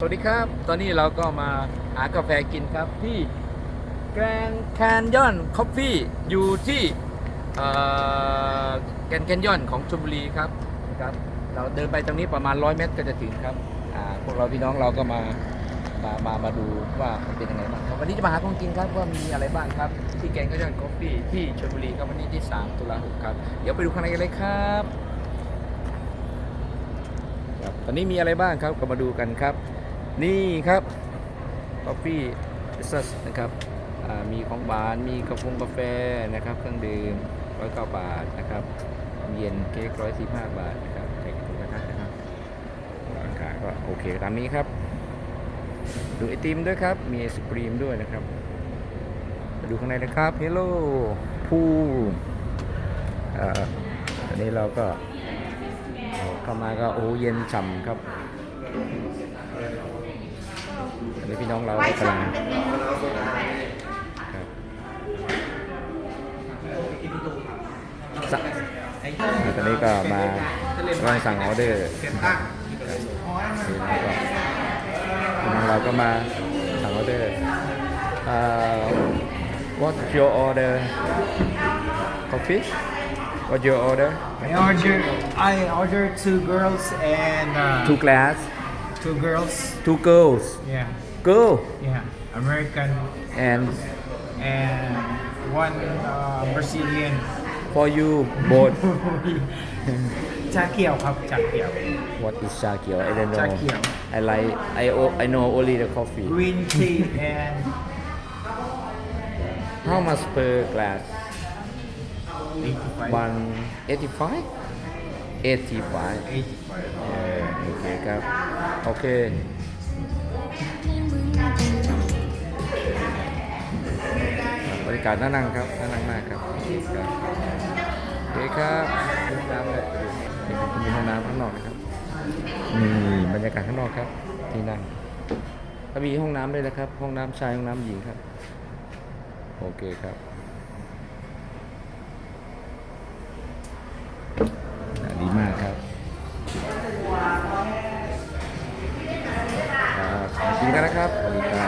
สวัสดีครับ ตอนนี้เราก็มาหากาแฟกินครับที่แกรนแคนยอนคอฟฟี่อยู่ที่แกรนแคนยอนของชลบุรีครับครับ เราเดินไปตรงนี้ประมาณ 100 เมตรก็จะถึงครับพวกเราพี่น้องเราก็มามามามาดูว่ามันเป็นยังไงบ้างครับวันนี้จะมาหาของกินครับว่ามีอะไรบ้างครับ ที่แกรนแคนยอนคอฟฟี่ที่ชลบุรีครับวันนี้ที่ 3 ตุลาคมครับ เดี๋ยวไปดูข้างในกันเลยครับครับตอนนี้มีอะไรบ้างครับก็มาดูกันครับ นี่ครับ Coffee b u s i n e s s นะครับมีของหวานมีกาแฟกาแฟนะครับเครื่องดื่มร้อยเก้าบาทนะครับเย็นเค้กร้อยสี่ห้าบาทนะครับใส่ถุงกระทะนะครับราคาก็โอเคตามนี้ครับ ดูไอติมด้วยครับ มีไอศกรีมด้วยนะครับมาดูข้างในนะครับเฮลโลพูอันนี้เราก็เข้ามาก็โอ้เย็นฉ่ำครับ อันนี้พี่น้องเราก็กำลังครับสะแล้วตอนนี้ก็มากำลังสั่งออเดอร์ครับนี่แล้วก็พี่น้องเราก็มาสั่งออเดอร์อ่า What's your order coffee What's your order I order I order two girls and uh, two glass Two girls. Two girls. Yeah. Girl. Yeah. American. And. And one uh, Brazilian. For you both. Chakio, Chakio. What is Chakio? I don't know. Chakio. I like. I I know only the coffee. Green tea and. How much per glass? 85. One eighty-five. Eighty-five. Eighty-five. Yeah. โอเคครับ โอเคบริการน่านั่งครับน่านั่งมากครับครับโอเคครับห้องน้ำเลยนี่ครับมีห้องน้ำข้างนอกนะครับนี่บรรยากาศข้างนอกครับ ที่นั่งก็มีห้องน้ำด้วยนะครับ ห้องน้ำชายห้องน้ำหญิงครับ โอเคครับ ดีกันนะครับสวัครับ